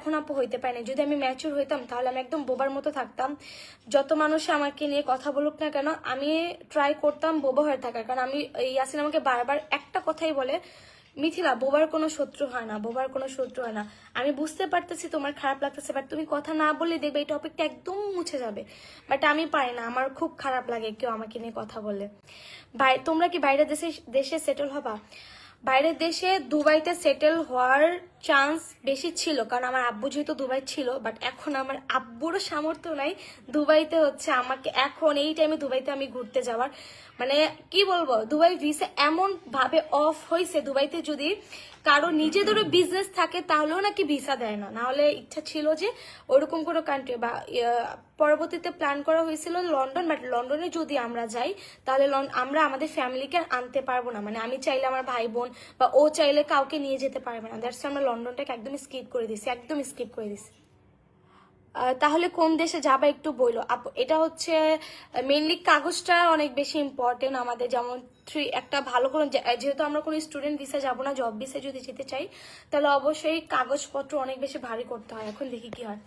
এখন আপু হইতে পারি না যদি আমি ম্যাচুর হইতাম, তাহলে আমি একদম বোবার মতো থাকতাম। যত মানুষ আমাকে নিয়ে কথা বলুক না কেন, আমি ট্রাই করতাম বোবা হয়ে থাকার। কারণ আমি ইয়াসিন আমাকে বারবার একটা কথাই বলে, মিথিলা, বোবার কোনো শত্রু হয় না, বোবার কোনো শত্রু হয় না। আমি বুঝতে পারতেছি তোমার খারাপ লাগতেছে বাট তুমি কথা না বললে দেখবে এই টপিকটা একদম মুছে যাবে। বাট আমি পারি না, আমার খুব খারাপ লাগে কেউ আমাকে নিয়ে কথা বলে। তোমরা কি বাইরের দেশে দেশে সেটেল হবা? বাইরের দেশে দুবাইতে সেটেল হওয়ার চান্স বেশি ছিল, কারণ আমার আব্বু যেহেতু দুবাই ছিল বাট এখন আমার আব্বুরও সামর্থ্য নাই দুবাইতে হচ্ছে আমাকে এখন এই টাইমে দুবাইতে আমি ঘুরতে যাওয়ার। মানে কি বলব, দুবাই ভিসা এমন ভাবে অফ হয়েছে দুবাইতে যদি কারও নিজেদেরও বিজনেস থাকে তাহলেও নাকি ভিসা দেয় না। নাহলে ইচ্ছা ছিল যে ওরকম কোনো কান্ট্রি বা পরবর্তীতে প্ল্যান করা হয়েছিল লন্ডন বাট লন্ডনে যদি আমরা যাই, তাহলে আমরা আমাদের ফ্যামিলিকে আনতে পারব না। মানে আমি চাইলে আমার ভাই বোন বা ও চাইলে কাউকে নিয়ে যেতে পারবে না। দ্যাটস আমরা লন্ডনটাকে একদম স্কিপ করে দিছি একদম স্কিপ করে দিছি তাহলে কোন দেশে যাবা একটু বইলো? এটা হচ্ছে মেনলি কাগজটা অনেক বেশি ইম্পর্টেন্ট আমাদের, যেমন থ্রি একটা ভালো কোনো যেহেতু আমরা কোনো স্টুডেন্ট ভিসা যাব না জব ভিসা যদি যেতে চাই, তাহলে অবশ্যই কাগজপত্র অনেক বেশি ভারী করতে হয়। এখন দেখি কি হয়।